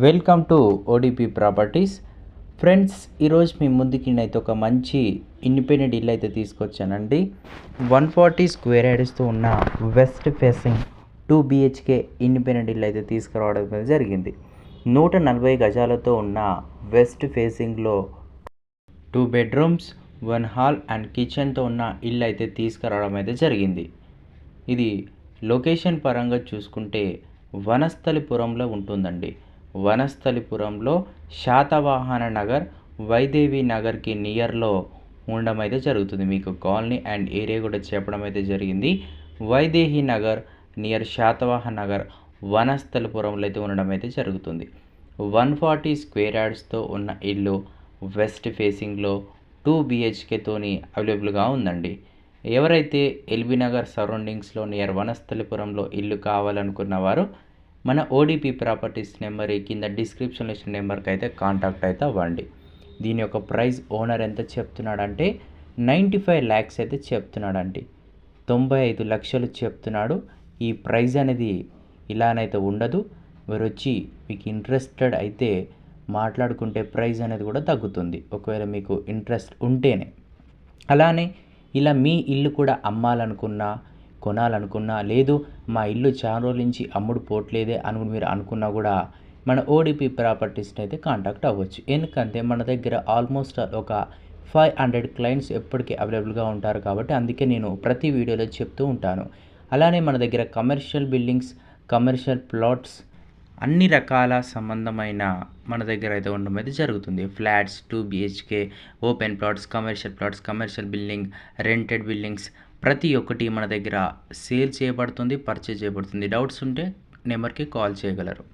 Welcome to ODP properties friends ఈరోజు మీ ముందుకి నేనైతే ఒక మంచి ఇండిపెండెంట్ ఇల్లు అయితే తీసుకొచ్చానండి. వన్ ఫార్టీ స్క్వేర్ యార్డ్స్తో ఉన్న west facing two BHK independent ఇల్లు అయితే తీసుకురావడం అయితే జరిగింది. నూట నలభై గజాలతో ఉన్న వెస్ట్ ఫేసింగ్లో two bedrooms one hall and కిచెన్తో ఉన్న ఇల్లు అయితే తీసుకురావడం అయితే జరిగింది. ఇది లొకేషన్ పరంగా చూసుకుంటే వనస్థలిపురంలో ఉంటుందండి. వనస్థలిపురంలో శాతవాహన నగర్ వైదేవి నగర్కి నియర్లో ఉండడం అయితే జరుగుతుంది. మీకు కాలనీ అండ్ ఏరియా కూడా చెప్పడం అయితే జరిగింది. వైదేహి నగర్ నియర్ శాతవాహన నగర్ వనస్థలిపురంలో అయితే ఉండడం అయితే జరుగుతుంది. వన్ ఫార్టీ స్క్వేర్ యార్డ్స్తో ఉన్న ఇల్లు వెస్ట్ ఫేసింగ్లో టూ బిహెచ్కేతోని అవైలబుల్గా ఉందండి. ఎవరైతే ఎల్బీ నగర్ సరౌండింగ్స్లో నియర్ వనస్థలిపురంలో ఇల్లు కావాలనుకున్న వారు మన ఓడిపి ప్రాపర్టీస్ నెంబర్ ఈ కింద డిస్క్రిప్షన్లో ఇచ్చిన నెంబర్కి అయితే కాంటాక్ట్ అయితే అవ్వండి. దీని యొక్క ప్రైస్ ఓనర్ ఎంత చెప్తున్నాడంటే నైంటీ ఫైవ్ ల్యాక్స్ అయితే చెప్తున్నాడండి. తొంభై ఐదు లక్షలు చెప్తున్నాడు. ఈ ప్రైజ్ అనేది ఇలానైతే ఉండదు. మీరు వచ్చి మీకు ఇంట్రెస్టెడ్ అయితే మాట్లాడుకుంటే ప్రైజ్ అనేది కూడా తగ్గుతుంది. ఒకవేళ మీకు ఇంట్రెస్ట్ ఉంటేనే. అలానే ఇలా మీ ఇల్లు కూడా అమ్మాలనుకున్నా కొనాలనుకున్నా లేదు మా ఇల్లు చాలా రోజుల నుంచి అమ్ముడు పోవట్లేదే అని మీరు అనుకున్నా కూడా మన ఓడిపి ప్రాపర్టీస్ని అయితే కాంటాక్ట్ అవ్వచ్చు. ఎందుకంటే మన దగ్గర ఆల్మోస్ట్ ఒక ఫైవ్ హండ్రెడ్ క్లయింట్స్ ఎప్పటికీ అవైలబుల్గా ఉంటారు కాబట్టి అందుకే నేను ప్రతి వీడియోలో చెప్తూ ఉంటాను. అలానే మన దగ్గర కమర్షియల్ బిల్డింగ్స్ కమర్షియల్ ప్లాట్స్ అన్ని రకాల సంబంధమైన మన దగ్గర అయితే ఉండడం అయితే జరుగుతుంది. Flats two BHK open plots commercial plots commercial building rented buildings ప్రతి ఒక్కటి మన దగ్గర సేల్ చేయబడుతుంది పర్చేజ్ చేయబడుతుంది. డౌట్స్ ఉంటే నెంబర్కి కాల్ చేయగలరు.